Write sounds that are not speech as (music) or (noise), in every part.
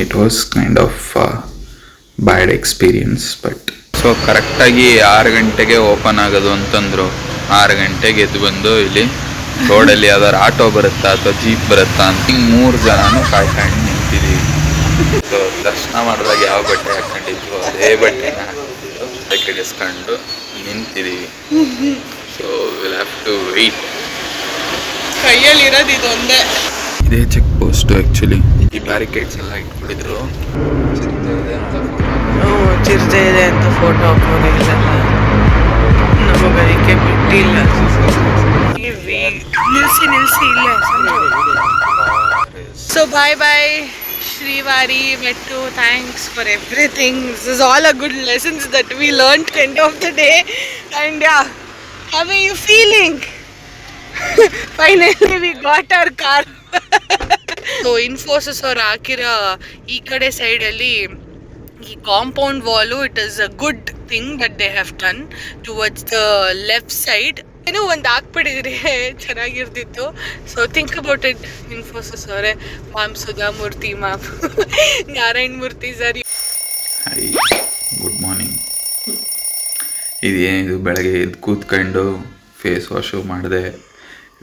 It was kind of bad experience but so ಕರೆಕ್ಟಾಗಿ ಆರು ಗಂಟೆಗೆ ಓಪನ್ ಆಗೋದು ಅಂತಂದರು. ಆರು ಗಂಟೆಗೆ ಎದ್ದು ಬಂದು ಇಲ್ಲಿ ರೋಡಲ್ಲಿ ಯಾವ್ದಾದ್ರು ಆಟೋ ಬರುತ್ತಾ ಅಥವಾ ಜೀಪ್ ಬರುತ್ತಾ ಅಂತ ಹಿಂಗೆ ಮೂರು ಜನನು ಕಾಯ್ಕೊಂಡು ನಿಂತಿದ್ದೀವಿ ಸೊ ದರ್ಶನ ಮಾಡಿದಾಗ ಯಾವ ಬಟ್ಟೆ ಹಾಕೊಂಡಿದ್ವು ಅದೇ ಬಟ್ಟೆನ ತಲೆ ನಿಂತಿದ್ದೀವಿ so will have to wait ಕೈಯಲ್ಲಿ ಇರೋದು ಇದೊಂದೇ. ಇದೇ ಚೆಕ್ ಪೋಸ್ಟು ಆ್ಯಕ್ಚುಲಿ ಈ ಬ್ಯಾರಿಕೇಡ್ಸ್ ಎಲ್ಲ ಇಟ್ಬಿಟ್ಟಿದ್ರು. ಚಿರತೆ ಇದೆ ಅಂತ ಫೋಟೋ ಹಾಕೋದು ಇಲ್ಲ ನಮಗೆ ಅದಕ್ಕೆ ಬಿಟ್ಟಿಲ್ಲ. ನಿಲ್ಸಿ ನಿಲ್ಸಿ, ಇಲ್ಲ so bye bye Srivari, Mettu thanks for everything this is all a good lessons that we learn end of the day and are you feeling finally we got our car so Infosys ಅವ್ರು ಹಾಕಿರೋ ಈ ಕಡೆ ಸೈಡಲ್ಲಿ ಈ compound wall it is a good thing that they have done towards the left side ಏನೋ ಒಂದು ಹಾಕ್ಬಿಟ್ಟಿದ್ರೆ ಚೆನ್ನಾಗಿರ್ತಿತ್ತು. So think about it Infosys ಅವರೇ. Ma'am Sudha Murthy ma'am Narayan Murthy sir good morning ಇದೇನಿದು ಬೆಳಗ್ಗೆ ಎದ್ದು ಕೂತ್ಕೊಂಡು ಫೇಸ್ ವಾಶು ಮಾಡಿದೆ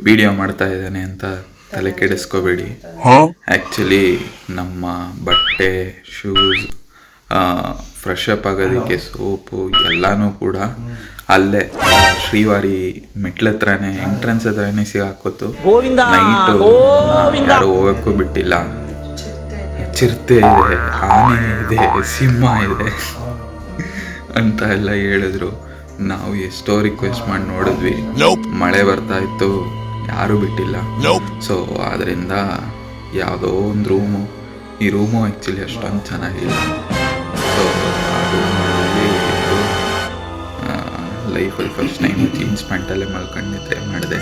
ವಿಡಿಯೋ ಮಾಡ್ತಾ ಇದ್ದಾನೆ ಅಂತ ತಲೆ ಕೆಡಿಸ್ಕೋಬೇಡಿ ಆ್ಯಕ್ಚುಲಿ ನಮ್ಮ ಬಟ್ಟೆ ಶೂಸ್ ಫ್ರೆಶ್ ಅಪ್ ಆಗೋದಕ್ಕೆ ಸೋಪು ಎಲ್ಲನೂ ಕೂಡ ಅಲ್ಲೇ ಶ್ರೀವಾರಿ ಮೆಟ್ಲ ಹತ್ರನೇ ಎಂಟ್ರೆನ್ಸ್ ಹತ್ರನೇ ಸಿಗಾಕೋತು ನೈಟು ಯಾರು ಹೋಗೋಕ್ಕೂ ಬಿಟ್ಟಿಲ್ಲ. ಚಿರತೆ ಇದೆ ಆನೆ ಇದೆ ಸಿಂಹ ಇದೆ ಅಂತ ಎಲ್ಲ ಹೇಳಿದ್ರು. ನಾವು ಎಷ್ಟೋ ರಿಕ್ವೆಸ್ಟ್ ಮಾಡಿ ನೋಡಿದ್ವಿ. ಮಳೆ ಬರ್ತಾ ಇತ್ತು. ಯಾರು ಬಿಟ್ಟಿಲ್ಲ. ಸೊ ಅದರಿಂದ ಯಾವುದೋ ಒಂದು ರೂಮು ಈ ರೂಮು ಆ್ಯಕ್ಚುಲಿ ಅಷ್ಟೊಂದು ಚೆನ್ನಾಗಿಲ್ಲ. ಸೊ ಆ ರೂಮಲ್ಲಿ ಲೈಫಲ್ಲಿ ಫಸ್ಟ್ ಟೈಮ್ ಜೀನ್ಸ್ ಪ್ಯಾಂಟಲ್ಲೇ ಮಲ್ಕೊಂಡು ನಿದ್ರೆ ಮಾಡಿದೆ.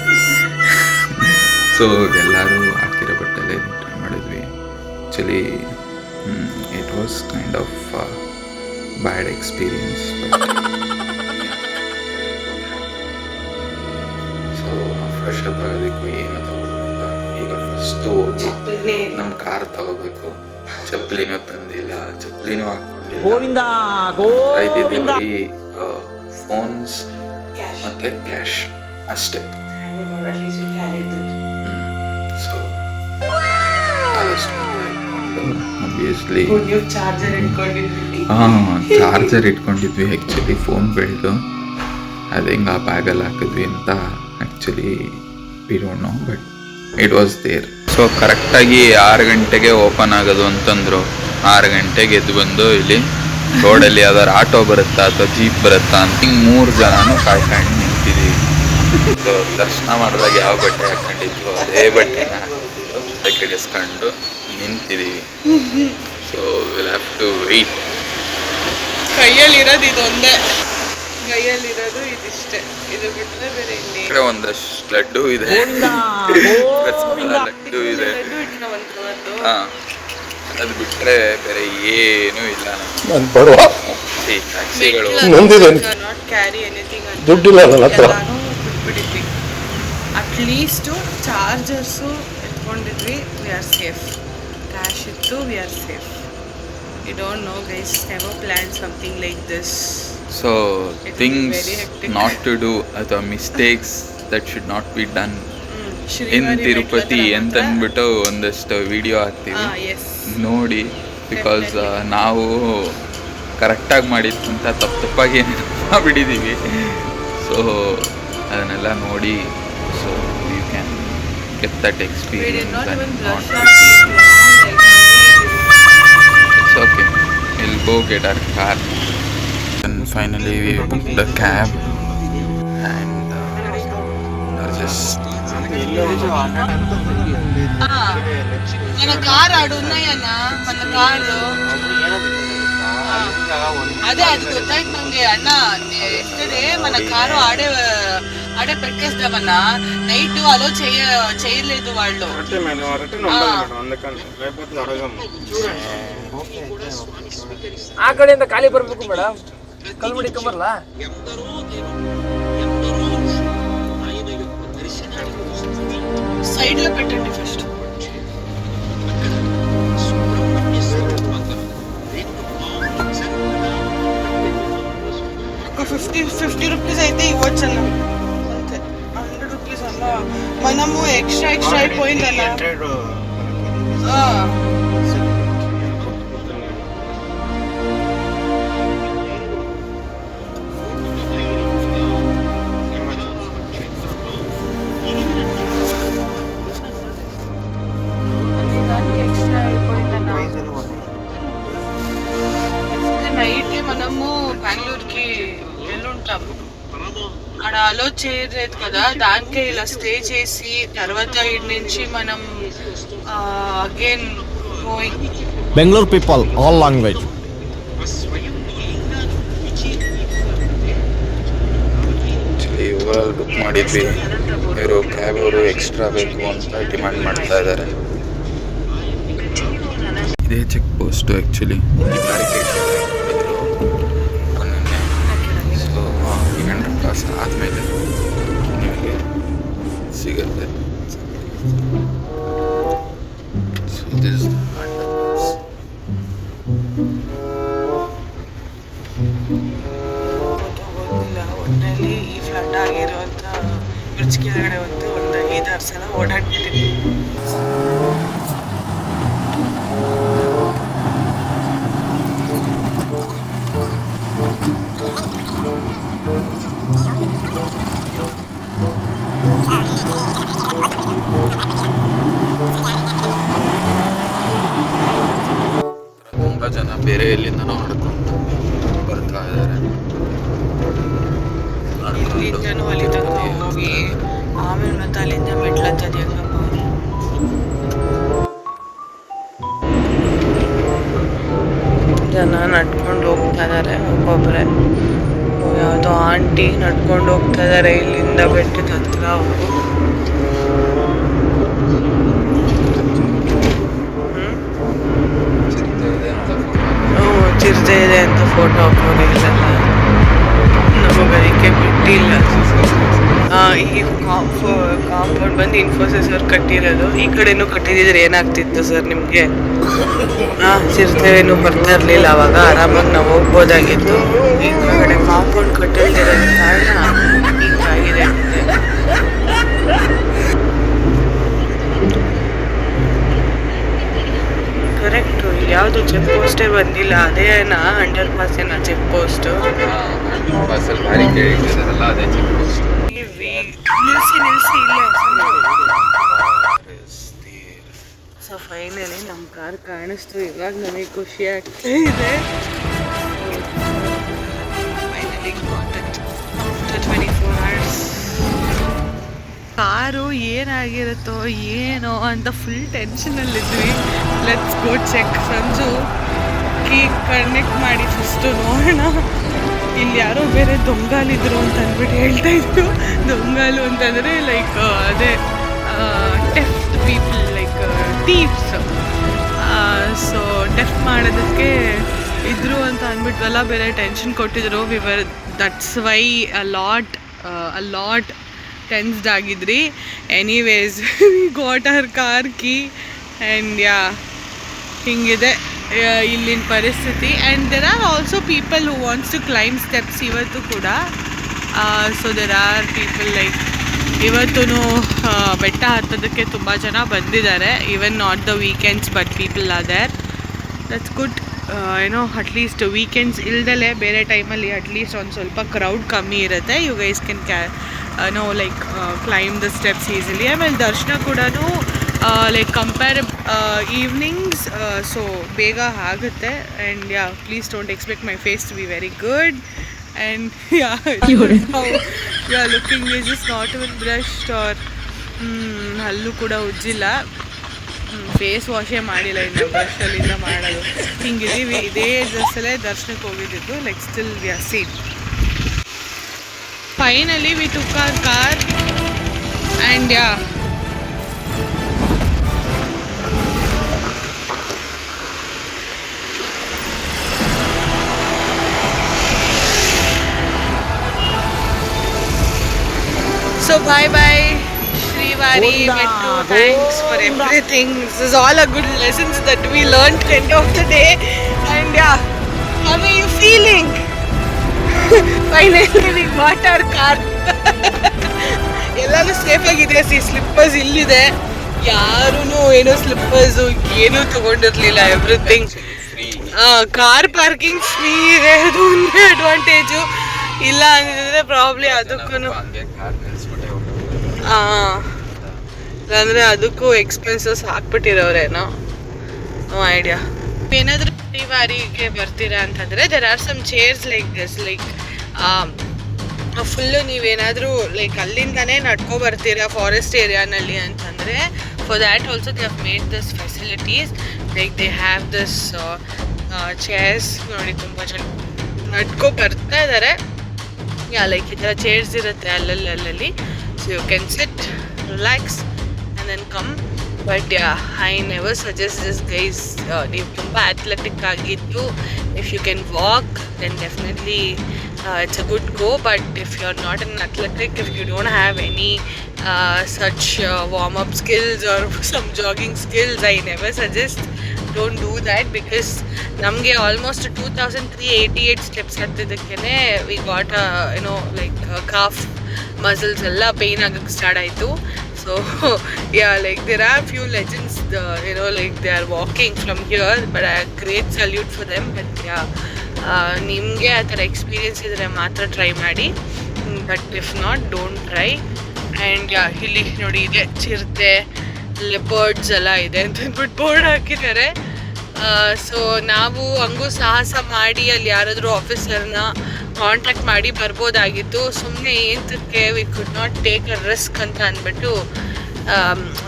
ಸೊ ಎಲ್ಲರೂ ಹಾಕಿರೋ ಬಟ್ಟೆಲ್ಲೇ ನಿದ್ರೆ ಮಾಡಿದ್ವಿ. Actually it was kind of bad experience ಆಗೋದಕ್ಕೂ ಏನು ತಗೊಳ್ಳಿಲ್ಲ ಈಗ ಫಸ್ಟು ನಮ್ಮ ಕಾರ್ ತಗೋಬೇಕು. ಚಪ್ಪಲಿನೂ ತಂದಿಲ್ಲ ಚಪ್ಪಲಿನೂ ಹಾಕೊಂಡಿಲ್ಲ ಫೋನ್ಸ್ ಮತ್ತೆ ಕ್ಯಾಶ್ ಅಷ್ಟೇ. ಸೊ ಇಟ್ಕೊಂಡಿದ್ವಿ. ಹಾಂ ಚಾರ್ಜರ್ ಇಟ್ಕೊಂಡಿದ್ವಿ ಆ್ಯಕ್ಚುಲಿ ಫೋನ್ ಬೆಳೆದು. ಅದು ಹೆಂಗೆ ಆ ಬ್ಯಾಗಲ್ಲಿ ಹಾಕಿದ್ವಿ ಅಂತ. Actually we don't know but it was there so ಕರೆಕ್ಟಾಗಿ ಆರು ಗಂಟೆಗೆ ಓಪನ್ ಆಗೋದು ಅಂತಂದರು. ಆರು ಗಂಟೆಗೆ ಎದ್ದು ಬಂದು ಇಲ್ಲಿ ರೋಡಲ್ಲಿ ಯಾವ್ದಾದ್ರು ಆಟೋ ಬರುತ್ತಾ ಅಥವಾ ಜೀಪ್ ಬರುತ್ತಾ ಅಂತ ಹಿಂಗೆ ಮೂರು ಜನನು ಕಾಯ್ಕೊಂಡು ನಿಂತಿದ್ದೀವಿ ಸೊ ದರ್ಶನ ಮಾಡಿದಾಗ ಯಾವ ಬಟ್ಟೆ ಹಾಕೊಂಡಿದ್ವು ಅದೇ ಬಟ್ಟೆ ಕೆಡಿಸ್ಕೊಂಡು ನಿಂತಿದ್ದೀವಿ so will have to wait ಕೈಯಲ್ಲಿ ಇರೋದು ಇದೊಂದೇ. ಕೈಯಲ್ಲಿ ಇರೋದು ಇದಿಷ್ಟೇ. ಇದು ಬಿಟ್ಟರೆ ಬೇರೆ ಒಂದಷ್ಟು ಲಡ್ಡು ಇದೆ. ಲಡ್ಡು ಇದೆ. ಹಾ. ಅದು ಬಿಟ್ರೆ ಬೇರೆ ಏನೂ ಇಲ್ಲ ನಾನು ಬಡವ ಟ್ಯಾಕ್ಸಿಗಳು. ನೊಂದಿದ್ದೇನೆ. ನಾಟ್ ಕ್ಯಾರಿ ಎನಿಥಿಂಗ್ ದುಡ್ಡಿಲ್ಲ ನನ್ನ ಹತ್ರ. ಬಿಟ್ಬಿಟ್ಟಿದ್ವಿ. ಅಟ್ಲೀಸ್ಟು ಚಾರ್ಜರ್ಸು ಎತ್ಕೊಂಡಿದ್ವಿ. ವಿ ಆರ್ ಸೇಫ್ ಕ್ಯಾಶ್ ಇತ್ತು we are safe you don't know guys never plan something like this so things. Not to do ಅಥವಾ mistakes that should not be done in Tirupati ಅಂತ ಅಂದ್ಬಿಟ್ಟು ಒಂದಷ್ಟು video ಹಾಕ್ತೀವಿ. S ನೋಡಿ because ನಾವು ಕರೆಕ್ಟಾಗಿ ಮಾಡಿದ್ಕಿಂತ ತಪ್ಪು ತಪ್ಪಾಗಿ ಬಿಡಿದ್ದೀವಿ ಸೊ ಅದನ್ನೆಲ್ಲ ನೋಡಿ so you can get that experience okay I'll go get not our finally, we booked the cab. And uh, we're just. మన కారు ఆడు ఉన్నాయన్నా మన కారు అదే అది ಗೊತ್ತಾಯ್ತು ನಂಗೆ ಅಣ್ಣ ಎಷ್ಟೇ మన కారు ఆడే ఆడే పెట్టేస్తామన్నా నైట్ అలో చేయ చేయలేదు వాళ్ళు ಆ ಕಡೆಯಿಂದ ಖಾಲಿ ಬರ್ಬೇಕು ಮೇಡಮ್ ಕಲ್ ಮುಡಿಕ ಬರಲ್ಲ సైడ్ లో పెట్టండి ఫస్ట్ ఒక ఫిఫ్టీ ఫిఫ్టీ రూపీస్ అయితే ఇవ్వచ్చు అన్న అంతే హండ్రెడ్ రూపీస్ అన్న మనము ఎక్స్ట్రా ఎక్స్ట్రా అయిపోయిందన్న అలో చేయలేదు కదా దానికే ఇలా స్టే చేసి తర్వాత ఇటు నుంచి మనం again going Bangalore people, all language. Actually ಊರಲ್ಲಿ ಬುಕ್ ಮಾಡಿದ್ವಿ ಇವರು ಕ್ಯಾಬ್ ಅವರು ಎಕ್ಸ್ಟ್ರಾ ಬೇಕು ಅಂತ ಡಿಮಾಂಡ್ ಮಾಡ್ತಾ ಇದ್ದಾರೆ ಇದೇ ಚೆಕ್ ಪೋಸ್ಟು ಆ್ಯಕ್ಚುಲಿ ಆದಮೇಲೆ ನಿಮಗೆ ಸಿಗುತ್ತೆ. ಇಲ್ಲಿಂದನೂ ಅಲ್ಲಿ ತನಕ ಹೋಗಿ ಆಮೇಲೆ ಮತ್ತೆ ಅಲ್ಲಿಂದ ಮೆಟ್ಲತ್ತದ ಹೆಂಗಪ್ಪ ಜನ ನಡ್ಕೊಂಡು ಹೋಗ್ತಾ ಇದ್ದಾರೆ ಒಬ್ಬೊಬ್ಬರೇ ಯಾವುದೋ ಆಂಟಿ ನಡ್ಕೊಂಡು ಹೋಗ್ತಾ ಇದ್ದಾರೆ ಇಲ್ಲಿಂದ ಬೆಟ್ಟದ ಹತ್ರ ಅವರು ಚಿರತೆ ಇದೆ ಅಂತ ಫೋಟೋ ಹಾಕೋದಿಲ್ಲ ನಮಗೆ ಅದಕ್ಕೆ ಬಿಟ್ಟಿಲ್ಲ ಆ, ಈ ಕಾಂಪೌಂಡ್ ಬಂದು ಇನ್ಫೋಸಿಸ್ ಅವ್ರು ಕಟ್ಟಿರೋದು. ಈ ಕಡೆನೂ ಕಟ್ಟಿದ್ರೆ ಏನಾಗ್ತಿತ್ತು ಸರ್ ನಿಮಗೆ? ಏನು ಬರ್ತಾ ಇರಲಿಲ್ಲ ಅವಾಗ. ಆರಾಮಾಗಿ ನಾವು ಹೋಗ್ಬೋದಾಗಿತ್ತು. ಈ ಕಡೆ ಕಾಂಪೌಂಡ್ ಕಟ್ಟಿಲ್ದಿರೋ ಕಾರಣ ಯಾವುದು ಚೆಕ್ ಪೋಸ್ಟೇ ಬಂದಿಲ್ಲ ಅದೇನಾ ಅಂಡರ್ ಪಾಸ್ ಏನಾ ಚೆಕ್ ಪೋಸ್ಟು ಬಸ್ಸಲ್ಲಿ ಭಾರಿ ಕೇಳಿದ್ದಾರಲ್ಲ ಅದೇ ಚೆಕ್ ಪೋಸ್ಟ್ ನಿಲ್ಸಿ ನಿಲ್ಸಿ ಇಲ್ಲೇ ಸೊ ಫೈನಲಿ ನಮ್ಮ ಕಾರ್ ಕಾಣಿಸ್ತು ಇವಾಗ ನನಗೆ ಖುಷಿ ಆಗ್ತಾ ಇದೆ. ಕಾರು ಏನಾಗಿರುತ್ತೋ ಏನೋ ಅಂತ full ಟೆನ್ಷನಲ್ಲಿದ್ವಿ let's go check Sanju key connect ಮಾಡಿ ಫಸ್ಟು ನೋಡೋಣ. ಇಲ್ಲಿ ಯಾರೋ ಬೇರೆ ದೊಂಗಾಲಿದ್ರು ಅಂತ ಅಂದ್ಬಿಟ್ಟು ಹೇಳ್ತಾ ಇದ್ರು. ದೊಂಗಾಲು ಅಂತಂದರೆ ಲೈಕ್ ಅದೇ theft people like thieves so theft ಮಾಡೋದಕ್ಕೆ ಇದ್ರು ಅಂತ ಅಂದ್ಬಿಟ್ವಲ್ಲ ಬೇರೆ ಟೆನ್ಷನ್ ಕೊಟ್ಟಿದ್ರು. We were that's why a lot a lot tensed ಆಗಿದ್ರಿ. Anyways got our car key and yeah ಹಿಂಗಿದೆ ಆ, ಇಲ್ಲಿನ ಪರಿಸ್ಥಿತಿ. And there are also people who wants to climb steps ಇವತ್ತು ಕೂಡ. So there are people like ಇವತ್ತೂ ಬೆಟ್ಟ ಹತ್ತೋದಕ್ಕೆ ತುಂಬ ಜನ ಬಂದಿದ್ದಾರೆ. Even not the weekends but people are there that's good ಏನೋ ಅಟ್ಲೀಸ್ಟ್ ವೀಕೆಂಡ್ಸ್ ಇಲ್ದಲೇ ಬೇರೆ ಟೈಮಲ್ಲಿ ಅಟ್ಲೀಸ್ಟ್ ಒಂದು ಸ್ವಲ್ಪ ಕ್ರೌಡ್ ಕಮ್ಮಿ ಇರುತ್ತೆ. You guys can can know like climb the steps easily ಆಮೇಲೆ ದರ್ಶನ ಕೂಡ ಲೈಕ್ ಕಂಪೇರ್ ಈವ್ನಿಂಗ್ಸ್ ಸೊ ಬೇಗ ಆಗುತ್ತೆ and yeah please don't expect my face to be very good and yeah you looking is is not with brushed or ಅಲ್ಲೂ ಕೂಡ ಉಜ್ಜಿಲ್ಲ face ವಾಶೇ ಮಾಡಿಲ್ಲ ಇನ್ನು ಬ್ರಷಲ್ಲಿಂದ ಮಾಡೋದು ಹಿಂಗಿದ್ದೀವಿ ಇದೇ ಡ್ರೆಸ್ಸಲ್ಲೇ ದರ್ಶನಕ್ಕೆ ಹೋಗಿದ್ದಿದ್ದು like still we are seen finally we took our car and yeah So bye bye Shrivari. Metro. Thanks for everything. This is all a good lessons that we learned end of the day. And yeah, how are you feeling? We are car ಎಲ್ಲಾನು safe ಆಗಿದೆ see slippers ಇಲ್ಲಿದೆ. ಯಾರೂ ಏನೋ slippers ಏನೂ ತಗೊಂಡಿರ್ಲಿಲ್ಲ everything car parking free ಇದೆ ಅದು ಒಂದೇ ಅಡ್ವಾಂಟೇಜು ಇಲ್ಲ ಅಂದಿದ್ರೆ ಪ್ರಾಬ್ಲಮ್ ಅದಕ್ಕೂ ಅಂದ್ರೆ ಅದಕ್ಕೂ ಎಕ್ಸ್ಪೆನ್ಸಸ್ ಹಾಕ್ಬಿಟ್ಟಿರೋರೇನೋ? ನೋ ಐಡಿಯಾ ಏನಾದರೂ ಬಾರಿಗೆ ಬರ್ತೀರಾ ಅಂತಂದರೆ there are some chairs like this like full ನೀವೇನಾದರೂ ಲೈಕ್ ಅಲ್ಲಿಂದನೇ ನಡ್ಕೊ ಬರ್ತೀರಾ ಫಾರೆಸ್ಟ್ ಏರಿಯಾನಲ್ಲಿ ಅಂತಂದರೆ for that also they have made this facilities like they have this chairs ನೋಡಿ ತುಂಬ ಜನ ನಡ್ಕೊ ಬರ್ತಾ ಇದ್ದಾರೆ ಯಾ ಲೈಕ್ ಈ ಥರ ಚೇರ್ಸ್ ಇರುತ್ತೆ ಅಲ್ಲಲ್ಲಿ ಅಲ್ಲಲ್ಲಿ so you can sit relax and then come but I never suggest this guys ನೀವು ತುಂಬ ಅಥ್ಲೆಟಿಕ್ ಆಗಿದ್ದು if you can walk then definitely it's a good go but if you are not un athletic if you don't have any such warm up skills or some jogging skills I never suggest don't do that because ನಮಗೆ almost two thousand three eighty eight steps ಹತ್ತಿದ್ದಕ್ಕೇ we got ಏನೋ like calf muscles ಎಲ್ಲ pain ಆಗಕ್ಕೆ start ಆಯಿತು. So yeah like there legends, few you know, like they are walking from here but a great salute for them But yeah, ನಿಮಗೆ ಆ ಥರ experience ಇದ್ದರೆ ಮಾತ್ರ try ಮಾಡಿ. But if not don't try and ಇಲ್ಲಿ ನೋಡಿ ಇದೆ ಚಿರತೆ ಲೆಪರ್ಡ್ಸ್ ಎಲ್ಲ ಇದೆ ಅಂತ ಅಂದ್ಬಿಟ್ಟು ಬೋರ್ಡ್ ಹಾಕಿದ್ದಾರೆ. ಸೊ ನಾವು ಹಂಗೂ ಸಾಹಸ ಮಾಡಿ ಅಲ್ಲಿ ಯಾರಾದರೂ ಆಫೀಸರ್ನ ಕಾಂಟ್ಯಾಕ್ಟ್ ಮಾಡಿ ಬರ್ಬೋದಾಗಿತ್ತು. ಸುಮ್ಮನೆ ಏಂತಕ್ಕೆ we could not take a risk ಅಂತ ಅಂದ್ಬಿಟ್ಟು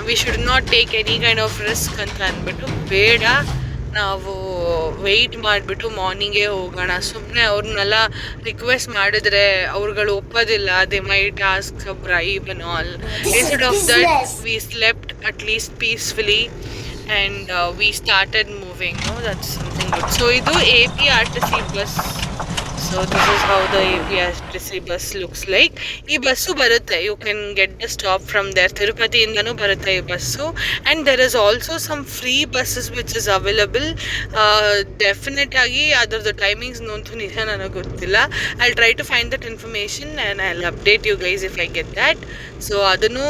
we should not take any kind of risk ಅಂತ ಅಂದ್ಬಿಟ್ಟು ಬೇಡ. ನಾವು ವೆಯ್ಟ್ ಮಾಡಿಬಿಟ್ಟು ಮಾರ್ನಿಂಗೇ ಹೋಗೋಣ. ಸುಮ್ಮನೆ ಅವ್ರನ್ನೆಲ್ಲ ರಿಕ್ವೆಸ್ಟ್ ಮಾಡಿದ್ರೆ ಅವ್ರುಗಳು ಒಪ್ಪೋದಿಲ್ಲ. They may ask bribe and all instead of that we slept at least peacefully and we started moving that's something good so ಇದು A P R T C bus so this is how the a bus looks like. ಈ bus ಬರುತ್ತೆ. You can get the stop from there ತಿರುಪತಿಯಿಂದನೂ ಬರುತ್ತೆ ಈ bus and there is also some free buses which is available definite ಆಗಿ ಅದರದ್ದು timings ನೋಂತು ನಿಜ ನನಗೆ ಗೊತ್ತಿಲ್ಲ. I try to find that information and I update you guys if I get that so ಅದನ್ನು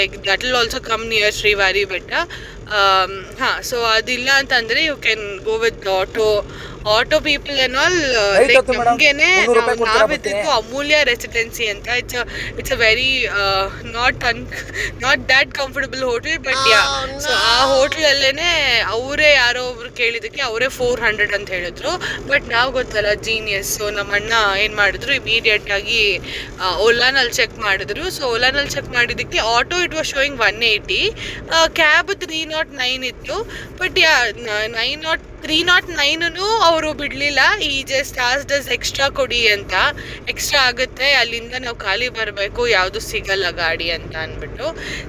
like that will also come near Srivari ಬೆಟ್ಟ ಹಾಂ so ಅದಿಲ್ಲ ಅಂತಂದರೆ you can go with auto auto people and all like ನಮಗೇನೆ ಮುನ್ನೂರು ರೂಪಾಯಿ ಕೊಡ್ತೀರಾ ನಾವಿದ್ದು Amulya residency ಅಂತ. It's it's a very not un not that comfortable hotel but yeah so ಆ ಹೋಟ್ಲಲ್ಲೇನೆ ಅವರೇ ಯಾರೋ ಒಬ್ರು ಕೇಳಿದಕ್ಕೆ ಅವರೇ ಫೋರ್ ಹಂಡ್ರೆಡ್ ಅಂತ ಹೇಳಿದ್ರು. ಬಟ್ ನಾವು ಗೊತ್ತಲ್ಲ ಜೀನಿಯಸ್ ಸೊ ನಮ್ಮ ಅಣ್ಣ ಏನು ಮಾಡಿದ್ರು ಇಮಿಡಿಯೇಟ್ ಆಗಿ ಓಲಾನಲ್ಲಿ ಚೆಕ್ ಮಾಡಿದ್ರು. ಸೊ ಓಲಾನಲ್ಲಿ ಚೆಕ್ ಮಾಡಿದ್ದಕ್ಕೆ auto it was showing one eighty cab three nought nine ಇತ್ತು. But yeah nine nought three nought nine ಅವರು ಬಿಡಲಿಲ್ಲ. ಈ ಜಸ್ಟ್ ಆಸ್ ಡಸ್ ಎಕ್ಸ್ಟ್ರಾ ಕೊಡಿ ಅಂತ. ಎಕ್ಸ್ಟ್ರಾ ಆಗುತ್ತೆ, ಅಲ್ಲಿಂದ ನಾವು ಖಾಲಿ ಬರಬೇಕು, ಯಾವುದು ಸಿಗಲ್ಲ ಗಾಡಿ ಅಂತ ಅಂದ್ಬಿಟ್ಟು.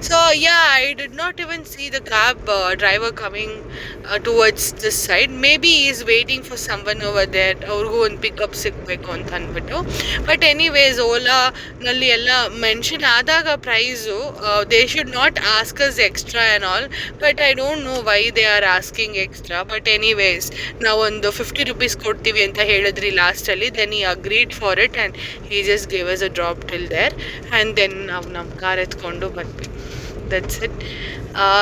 So yeah I did not even see the cab driver coming towards this side maybe he's waiting for someone over there ಅವ್ರಿಗೂ ಒಂದು ಪಿಕಪ್ ಸಿಗಬೇಕು ಅಂತ ಅಂದ್ಬಿಟ್ಟು. ಬಟ್ ಎನಿವೇಸ್ ಓಲಾನಲ್ಲಿ ಎಲ್ಲ ಮೆನ್ಷನ್ ಆದಾಗ price they should not ask us extra and all but I don't know why they are asking extra but anyways ನಾವೊಂದು fifty rupees ಕೊಡ್ತೀವಿ ಅಂತ ಹೇಳಿದ್ರಿ ಲಾಸ್ಟಲ್ಲಿ then he agreed for it and he just gave us a drop till there and then ನಾವು ನಮ್ಮ car ಎತ್ಕೊಂಡು ಬಂದ್ವಿ. That's it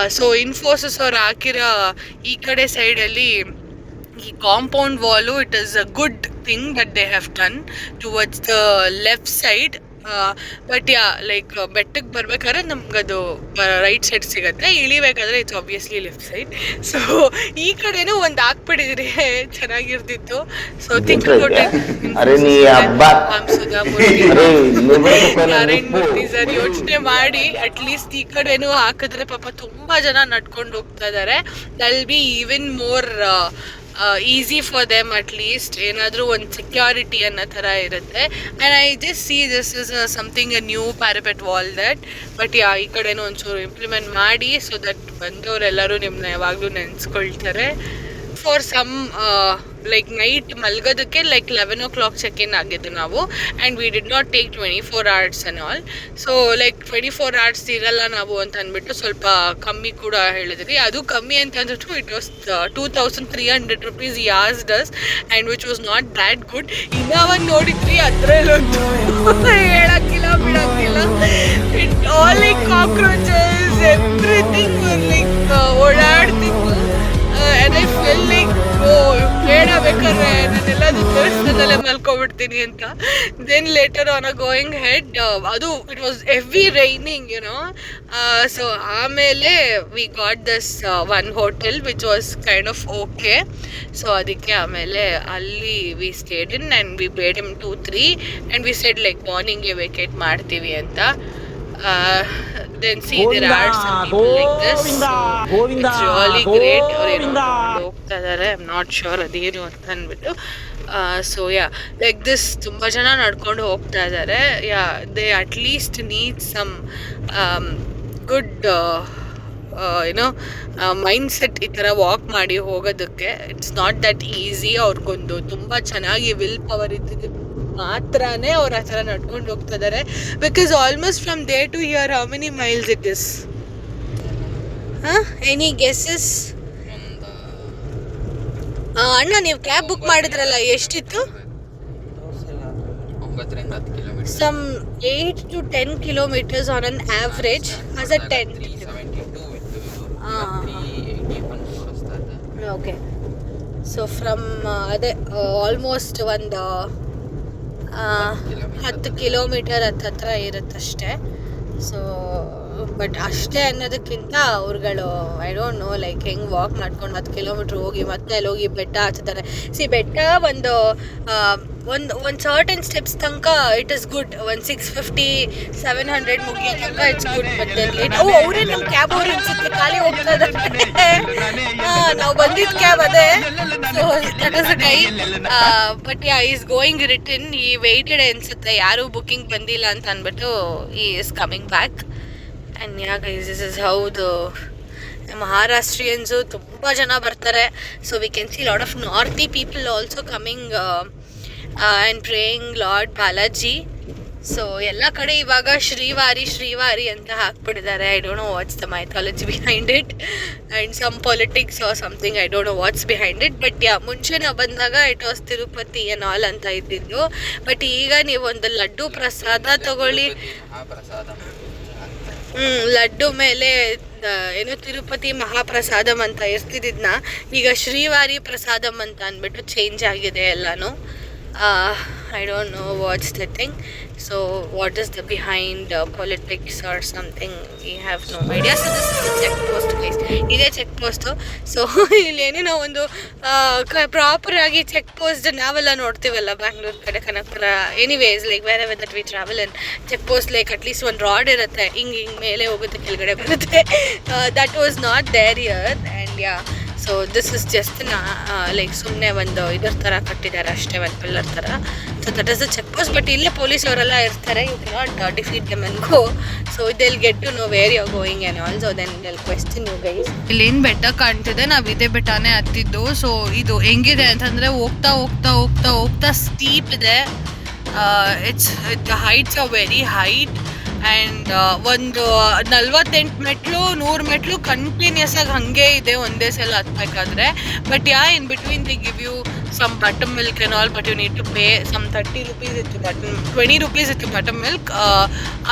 so Infosys ಅವ್ರು ಹಾಕಿರೋ ಈ ಕಡೆ ಸೈಡಲ್ಲಿ ಈ compound wall it is a good thing that they have done towards the left side but yeah like ಬೆಟ್ಟಕ್ಕೆ ಬರ್ಬೇಕಾದ್ರೆ ನಮ್ಗದು ರೈಟ್ ಸೈಡ್ ಸಿಗುತ್ತೆ. ಇಳಿಬೇಕಾದ್ರೆ it's obviously left side so ಈ ಕಡೆನೂ ಒಂದು ಹಾಕ್ಬಿಟ್ಟಿದ್ರಿ ಚೆನ್ನಾಗಿರ್ತಿತ್ತು. ಸೊ (laughs) ಸರ್ ಯೋಚನೆ ಮಾಡಿ ಅಟ್ ಲೀಸ್ಟ್ ಈ ಕಡೆನೂ ಹಾಕಿದ್ರೆ ಪಾಪ ತುಂಬಾ ಜನ ನಡ್ಕೊಂಡು ಹೋಗ್ತಾ ಇದಾರೆ. That'll be even more easy for them at least ಏನಾದರೂ ಒಂದು ಸೆಕ್ಯೂರಿಟಿ ಅನ್ನೋ ಥರ ಇರುತ್ತೆ. And I just see this is something a new parapet wall that but yeah ಈ ಕಡೆನೂ ಒಂಚೂರು ಇಂಪ್ಲಿಮೆಂಟ್ ಮಾಡಿ ಸೊ ದಟ್ ಬಂದವರೆಲ್ಲರೂ ನಿಮ್ಮನ್ನ ಯಾವಾಗಲೂ ನೆನೆಸ್ಕೊಳ್ತಾರೆ. For some like night ಮಲ್ಗೋದಕ್ಕೆ like eleven o'clock check in ಆಗಿದ್ದು ನಾವು. And we did not take twenty four hours and all so like twenty four hours ಇರಲ್ಲ ನಾವು ಅಂತ ಅಂದ್ಬಿಟ್ಟು ಸ್ವಲ್ಪ ಕಮ್ಮಿ ಕೂಡ ಹೇಳಿದ್ರಿ. ಅದು ಕಮ್ಮಿ ಅಂತ ಅಂದ್ಬಿಟ್ಟು it was two thousand three hundred rupees yes does and which was not that good ಇನ್ನೂ ಒಂದು ನೋಡಿದ್ರಿ ಅದರಲ್ಲೊಂದು ಹೇಳಕ್ಕಿಲ್ಲ ಬಿಡೋಕ್ಕಿಲ್ಲ. It all like cockroaches, everything like ಓಡಾಡ್ತಿತ್ತು. And feeling ಓ, ಬೇಡ ಬೇಕಾದ್ರೆ ನಾನೆಲ್ಲಾದ್ರೂ ದೇವಸ್ಥಾನದಲ್ಲೇ ಮಲ್ಕೊಬಿಡ್ತೀನಿ ಅಂತ. Then later on a going head ಅದು it was every raining you know so ಆಮೇಲೆ we got this one hotel which was kind of okay so ಅದಕ್ಕೆ ಆಮೇಲೆ ಅಲ್ಲಿ we stayed in and we paid him two three and we said like ಮಾರ್ನಿಂಗೇ vacate ಮಾಡ್ತೀವಿ ಅಂತ. Then see there are some people like this it's really great ಅವ್ರೇನೋ ಹೋಗ್ತಾ ಇದ್ದಾರೆ I am not sure ಅದೇನು ಅಂತ ಅಂದ್ಬಿಟ್ಟು. ಸೊ ಯಾ ಲೈಕ್ ದಿಸ್ ತುಂಬ ಜನ ನಡ್ಕೊಂಡು ಹೋಗ್ತಾ ಇದ್ದಾರೆ. Yeah they at least need some good ಏನೋ ಮೈಂಡ್ ಸೆಟ್ ಈ ಥರ ವಾಕ್ ಮಾಡಿ ಹೋಗೋದಕ್ಕೆ. ಇಟ್ಸ್ ನಾಟ್ ದಟ್ ಈಸಿ ಅವ್ರಿಗೊಂದು. ತುಂಬ ಚೆನ್ನಾಗಿ ವಿಲ್ ಪವರ್ ಇದ್ದಿದ್ದು. ಮಾತ್ರನೇ ಅವ್ರು ಆ ಥರ ನಡ್ಕೊಂಡು ಹೋಗ್ತಾ ಇದ್ದಾರೆ because almost from day to here how many miles it is ಹಾಂ ಎನಿ ಗೆಸಸ್ ಅಣ್ಣ ನೀವು ಕ್ಯಾಬ್ ಬುಕ್ ಮಾಡಿದ್ರಲ್ಲ ಎಷ್ಟಿತ್ತು? Some eight to ten kilometres on an average as a ten okay so from ಅದೇ ಆಲ್ಮೋಸ್ಟ್ ಒಂದು ಹತ್ತು ಕಿಲೋಮೀಟರ್ ಹತ್ತತ್ರ ಇರುತ್ತಷ್ಟೇ. ಸೊ ಬಟ್ ಅಷ್ಟೇ ಅನ್ನೋದಕ್ಕಿಂತ ಅವ್ರುಗಳು ಐ ಡೋಂಟ್ ನೋ ಲೈಕ್ ಹೆಂಗೆ ವಾಕ್ ಮಾಡ್ಕೊಂಡು ಹತ್ತು ಕಿಲೋಮೀಟ್ರ್ ಹೋಗಿ ಮತ್ತೆ ಅಲ್ಲಿ ಹೋಗಿ ಬೆಟ್ಟ ಹತ್ತಾರೆ ಸಿ ಬೆಟ್ಟ ಒಂದು ಒಂದು ಒಂದು ಸರ್ಟನ್ ಸ್ಟೆಪ್ಸ್ ತನಕ ಇಟ್ ಇಸ್ ಗುಡ್ ಒಂದು ಸಿಕ್ಸ್ ಫಿಫ್ಟಿ ಸೆವೆನ್ ಹಂಡ್ರೆಡ್ ಮುಗಿಯೋ ತನಕ ಇಟ್ಸ್ ಗುಡ್ ಮತ್ತೆ ಓ, ಅವರೇ ನಮ್ಮ ಕ್ಯಾಬ್ ಅವ್ರು ಅನ್ಸುತ್ತೆ, ಖಾಲಿ ಹೋಗ್ತಾ ಇದ್ದಾರೆ. ನಾವು ಬಂದಿದ್ದ ಕ್ಯಾಬ್ ಅದೇ. That is but yeah he's going return he waited ಅನ್ಸುತ್ತೆ, ಯಾರೂ ಬುಕ್ಕಿಂಗ್ ಬಂದಿಲ್ಲ ಅಂತ ಅಂದ್ಬಿಟ್ಟು he is coming back and yeah guys this is ಹೌದು ಮಹಾರಾಷ್ಟ್ರಿಯನ್ಸು ತುಂಬ ಜನ ಬರ್ತಾರೆ. So we can see lot of northie people also coming and praying lord Balaji so ಎಲ್ಲ ಕಡೆ ಇವಾಗ ಶ್ರೀವಾರಿ ಶ್ರೀವಾರಿ ಅಂತ ಹಾಕ್ಬಿಟ್ಟಿದ್ದಾರೆ. I don't know what's the mythology behind it and some politics or something I don't know what's behind it but yeah ಮುಂಚೆ ನಾವು ಬಂದಾಗ it was Tirupati and all ಅಂತ ಇದ್ದಿದ್ದು. But ಈಗ ನೀವು ಒಂದು ಲಡ್ಡು ಪ್ರಸಾದ ತಗೊಳ್ಳಿ. ಲಡ್ಡು ಮೇಲೆ ಏನು ತಿರುಪತಿ ಮಹಾಪ್ರಸಾದಂ ಅಂತ ಇರ್ತಿದ್ದಿದ್ನ ಈಗ ಶ್ರೀವಾರಿ ಪ್ರಸಾದಂ ಅಂತ ಅಂದ್ಬಿಟ್ಟು ಚೇಂಜ್ ಆಗಿದೆ ಎಲ್ಲಾನು. I don't know what's the thing so what is the behind politics or something we have no idea so this is the check post place ಇದೇ ಚೆಕ್ ಪೋಸ್ಟು ಸೊ ಇಲ್ಲಿ ಏನೇನೋ ಒಂದು ಪ್ರಾಪರಾಗಿ ಚೆಕ್ ಪೋಸ್ಟ್ ನಾವೆಲ್ಲ ನೋಡ್ತೀವಲ್ಲ ಬ್ಯಾಂಗ್ಳೂರ್ ಕಡೆ ಕನಕಪುರ ಎನಿವೇಸ್ ಲೈಕ್ ಬೇರೆ that we travel and check post like at least ಒಂದು ರಾಡ್ ಇರುತ್ತೆ. ಹಿಂಗೆ ಹಿಂಗೆ, ಮೇಲೆ ಹೋಗುತ್ತೆ, ಕೆಳಗಡೆ ಬರುತ್ತೆ. That was not there year and yeah so this is just ನಾ ಲೈಕ್ ಸುಮ್ಮನೆ ಒಂದು ಇದ್ರ ಥರ ಕಟ್ಟಿದ್ದಾರೆ ಅಷ್ಟೇ, ಒಂದು ಪಿಲ್ಲರ್ ಥರ so that is a check post but ಇಲ್ಲೇ ಪೊಲೀಸ್ ಅವರೆಲ್ಲ ಇರ್ತಾರೆ you cannot defeat them and go so ಇದೆಲ್ get to know where you going and also then L question you guys ಇಲ್ಲೇನು ಬೆಟ್ಟ ಕಾಣ್ತಿದೆ, ನಾವು ಇದೇ ಬೆಟ್ಟನೇ ಹತ್ತಿದ್ದು. ಸೊ ಇದು ಹೆಂಗಿದೆ ಅಂತಂದರೆ ಹೋಗ್ತಾ ಹೋಗ್ತಾ ಹೋಗ್ತಾ ಹೋಗ್ತಾ ಸ್ಟೀಪ್ ಇದೆ. It's the heights are very height and ಒಂದು ನಲ್ವತ್ತೆಂಟು ಮೆಟ್ಲು, ನೂರು ಮೆಟ್ಲು ಕಂಟಿನ್ಯೂಸ್ ಆಗಿ ಹಾಗೆ ಇದೆ ಒಂದೇ ಸಲ ಹತ್ಬೇಕಾದ್ರೆ. But yeah in between the give you some button milk and all but you need to pay some thirty rupees ಇತ್ತು ಬಟನ್ ಟ್ವೆಂಟಿ ರುಪೀಸ್ ಇತ್ತು ಬಟನ್ ಮಿಲ್ಕ್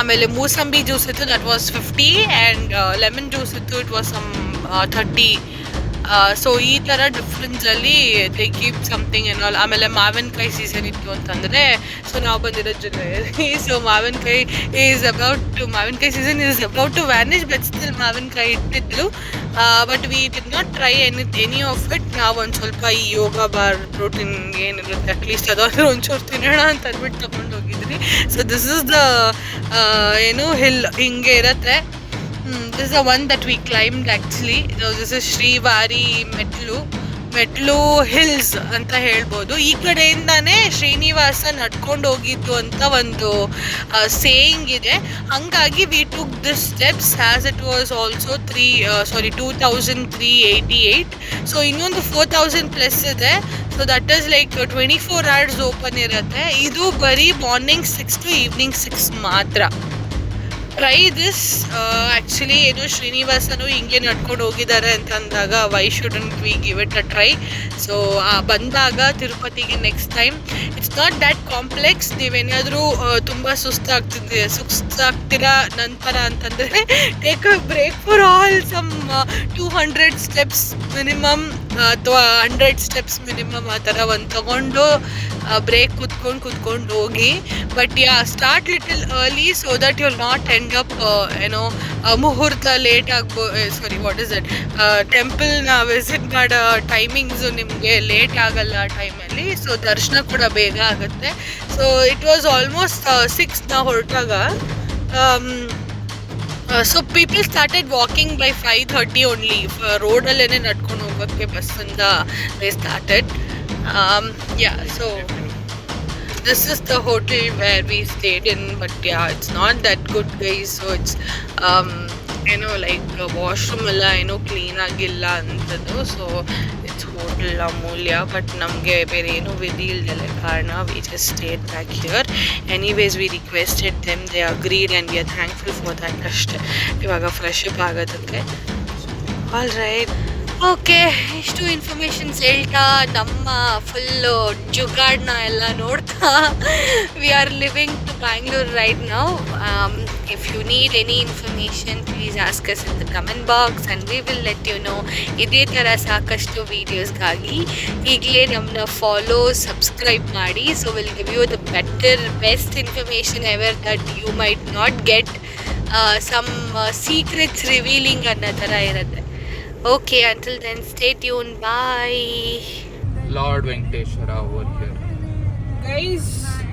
ಆಮೇಲೆ ಮೂಸಂಬಿ ಜ್ಯೂಸ್ ಇತ್ತು that was fifty and lemon juice ಇತ್ತು it was some thirty so ಈ ಥರ ಡಿಫ್ರೆನ್ಸಲ್ಲಿ they keep something all ಆಮೇಲೆ ಮಾವಿನಕಾಯಿ ಸೀಸನ್ ಇತ್ತು ಅಂತಂದರೆ ಸೊ ನಾವು ಬಂದಿರೋ ಜುಲೈ ಸೊ ಮಾವಿನಕಾಯಿ ಈಸ್ ಅಬೌಟ್ ಟು ಮಾವಿನಕಾಯಿ season is about to vanish but ಮಾವಿನಕಾಯಿ ಇಟ್ಟಿದ್ಲು. But we did not try any any of it ನಾವು ಒಂದು ಸ್ವಲ್ಪ ಈ ಯೋಗ ಬಾರ್ ಪ್ರೋಟೀನ್ ಏನಿರುತ್ತೆ ಅಟ್ಲೀಸ್ಟ್ ಅದಾದ್ರೂ ಒಂಚೂರು ತಿನ್ನೋಣ ಅಂತ ಅಂದ್ಬಿಟ್ಟು ತಗೊಂಡು ಹೋಗಿದ್ವಿ. ಸೊ ದಿಸ್ ಇಸ್ ದ ಏನು ಹಿಲ್ ಹಿಂಗೆ ಇರತ್ತೆ. This is the one that we climbed actually this is Srivari Mettu Mettu hills ಅಂತ ಹೇಳ್ಬೋದು. ಈ ಕಡೆಯಿಂದಾನೇ ಶ್ರೀನಿವಾಸ ನಡ್ಕೊಂಡು ಹೋಗಿದ್ದು ಅಂತ ಒಂದು ಸೇಯಿಂಗ್ ಇದೆ. ಹಂಗಾಗಿ we took this steps as it was also three sorry two thousand three eighty eight so ಇನ್ನೊಂದು ಫೋರ್ ತೌಸಂಡ್ ಪ್ಲಸ್ ಇದೆ. So that is like twenty four hours open ಇರುತ್ತೆ. ಇದು ಬರೀ morning six to evening six ಮಾತ್ರ. Try this actually ಏನು ಶ್ರೀನಿವಾಸನು ಹಿಂಗೆ ನಡ್ಕೊಂಡು ಹೋಗಿದ್ದಾರೆ ಅಂತ ಅಂದಾಗ why shouldn't we give it a try so ಬಂದಾಗ ತಿರುಪತಿಗೆ next time it's not that complex ನೀವೇನಾದರೂ ತುಂಬ ಸುಸ್ತಾಗ್ತಿದೆ ಸುಸ್ತಾಗ್ತೀರಾ ನಂತರ ಅಂತಂದರೆ take a break for all some two hundred steps minimum ಅಥವಾ ಹಂಡ್ರೆಡ್ ಸ್ಟೆಪ್ಸ್ ಮಿನಿಮಮ್ ಆ ಥರ ಒಂದು ತೊಗೊಂಡು ಬ್ರೇಕ್ ಕುತ್ಕೊಂಡು ಕುತ್ಕೊಂಡು ಹೋಗಿ. But yeah start little early so that you'll not end up ಏನೋ ಮುಹೂರ್ತ ಲೇಟ್ ಆಗ್ಬೋ ಸಾರಿ ವಾಟ್ ಇಸ್ ಇಟ್ ಟೆಂಪಲ್ನ ವಿಸಿಟ್ ಮಾಡೋ ಟೈಮಿಂಗ್ಸು ನಿಮಗೆ ಲೇಟ್ ಆಗಲ್ಲ ಆ ಟೈಮಲ್ಲಿ ಸೊ ದರ್ಶನ ಕೂಡ ಬೇಗ ಆಗುತ್ತೆ. So it was almost six ನಾವು ಹೊರಟಾಗ so people started walking by five thirty only ರೋಡಲ್ಲೇ ನಡ್ಕೊಂಡು ಹೋಗೋಕ್ಕೆ ಬಸ್ಸಿಂದ they started yeah so this is the hotel where we stayed in, but yeah, it's not that good, guys. So it's um you know, like washroom ಎಲ್ಲ ಏನೋ clean ಆಗಿಲ್ಲ ಅಂಥದ್ದು so it's hotel Amulya but ನಮಗೆ ಬೇರೆ ಏನೂ ವಿಧಿ ಇಲ್ದಲೆ ಕಾರಣ we just stayed back here anyways we requested them they agreed and we are thankful for that ಅಷ್ಟೇ ಇವಾಗ ಫ್ರೆಶ್ ಅಪ್ ಆಗೋದಕ್ಕೆ ಆಲ್ ರೈಟ್ ಓಕೆ, ಇಷ್ಟು ಇನ್ಫಾರ್ಮೇಷನ್ಸ್ ಹೇಳ್ತಾ ನಮ್ಮ ಫುಲ್ಲು ಜುಗಾಡ್ನ ಎಲ್ಲ ನೋಡ್ತಾ we are living to Bangalore right ನಾವು if you need any information please ask us in the comment box and we will let you know ಇದೇ ಥರ ಸಾಕಷ್ಟು ವೀಡಿಯೋಸ್ಗಾಗಿ ಈಗಲೇ ನಮ್ಮನ್ನ ಫಾಲೋ ಸಬ್ಸ್ಕ್ರೈಬ್ ಮಾಡಿ so will give you the better best information ever that you might not get some secrets revealing ಅನ್ನೋ ಥರ ಇರುತ್ತೆ. Okay, until then, stay tuned. Bye. Lord Venkateshwara over here. Guys.